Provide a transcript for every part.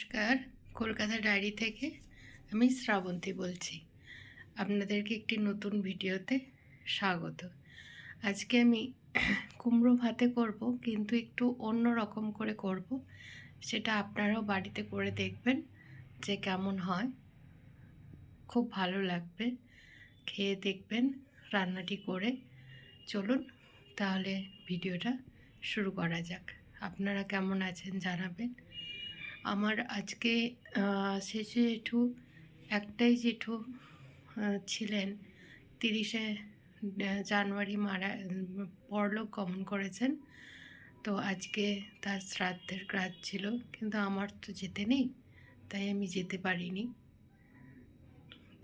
নমস্কার, কলকাতা ডায়েরি থেকে আমি শ্রাবন্তী বলছি। আপনাদেরকে একটি নতুন ভিডিওতে স্বাগত। আজকে আমি কুমড়ো ভাতে করব, কিন্তু একটু অন্য রকম করে করব। সেটা আপনারাও বাড়িতে করে দেখবেন যে কেমন হয়। খুব ভালো লাগবে। খেয়ে দেখবেন, রান্নাটি করে। চলুন তাহলে ভিডিওটা শুরু করা যাক। আপনারা কেমন আছেন জানাবেন। আমার আজকে শেষে জেঠু, একটাই জেঠু ছিলেন। তিরিশে জানুয়ারি মারা, পরলোক গমন করেছেন। তো আজকে তার শ্রাদ্ধের কাজ ছিল, কিন্তু আমার তো যেতে নেই, তাই আমি যেতে পারিনি।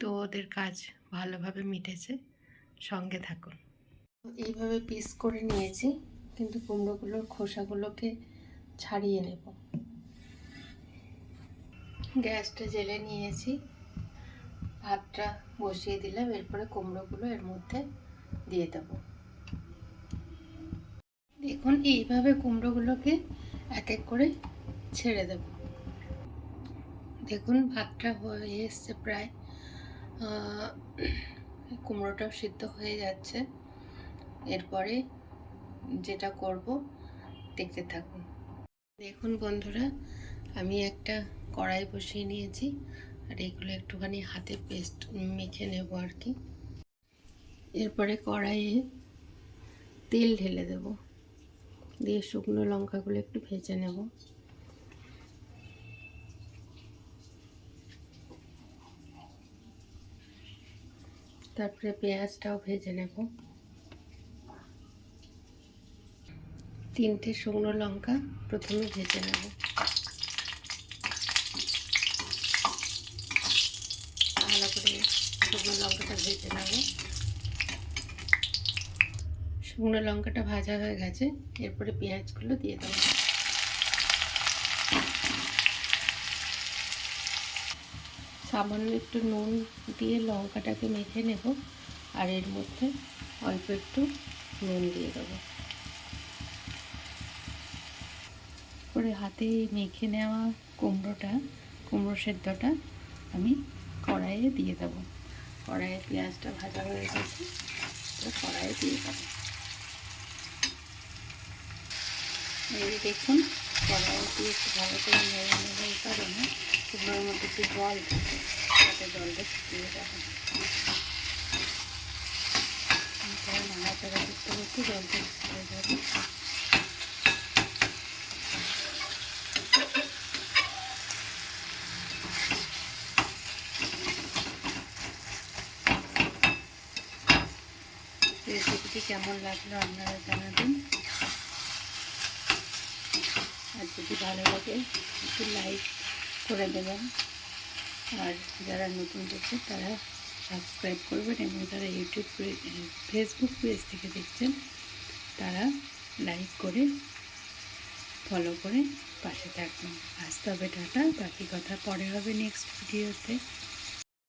তো ওদের কাজ ভালোভাবে মিটেছে, সঙ্গে থাকুন। এইভাবে পিস করে নিয়েছি, কিন্তু কুমড়োগুলোর খোসাগুলোকে ছাড়িয়ে নেব। গ্যাসটা জেলে নিয়েছি। ভাতটা বসিয়ে দিলাম, এরপরে কুমড়োগুলো এর মধ্যে দিয়ে দেব। দেখুন, এইভাবে কুমড়োগুলোকে এক এক করে ছেড়ে দেব। দেখুন, ভাতটা হয়ে এসছে প্রায় কুমড়োটাও সিদ্ধ হয়ে যাচ্ছে। এরপরে যেটা করব, দেখতে থাকুন। দেখুন বন্ধুরা আমি একটা কড়াই বসিয়ে নিয়েছি আর এগুলো একটুখানি হাতে পেস্ট মেখে নেব আর কি। এরপরে কড়াইয়ে তেল ঢেলে দেব। দিয়ে শুকনো লঙ্কাগুলো একটু ভেজে নেব। তারপরে পেঁয়াজটাও ভেজে নেব। তিনটে শুকনো লঙ্কা প্রথমে ভেজে নেব ভালো করে শুকনো লঙ্কাটা ভেজে নেব। শুকনো লঙ্কাটা ভাজা হয়ে গেছে, এরপরে পেঁয়াজগুলো দিয়ে দেবো। সামান্য একটু নুন দিয়ে লঙ্কাটাকে মেখে নেব, আর এর মধ্যে অল্প একটু নুন দিয়ে দেবো। করে হাতে মেখে নেওয়া কুমড়োটা, কুমড়ো সেদ্ধটা আমি কড়াইয়ে দিয়ে দেবো। কড়াইয়ে পেঁয়াজটা ভাজা হয়ে গেছে। কড়াইয়ে দিয়ে দেবো। এই দেখুন, কড়াইয়ে দিয়ে একটু ভালো করে নেড়ে নেড়ে কারণে কুমড়োর মধ্যে একটু জল থাকে যাতে জলটা শুকিয়ে যাবে করতে করতে জলটা শুকিয়ে যাবে। রেসিপিটি কেমন লাগল আপনারা জানাবেন। আর যদি ভালো লাগে, একটু লাইক করে দেবেন। আর যারা নতুন দেখছেন, তারা সাবস্ক্রাইব করবেন এবং যারা ইউটিউব ফেসবুক পেজ থেকে দেখছেন, তারা লাইক করে ফলো করে পাশে থাকবেন। আজ তবে টাটা, বাকি কথা পরে হবে নেক্সট ভিডিওতে।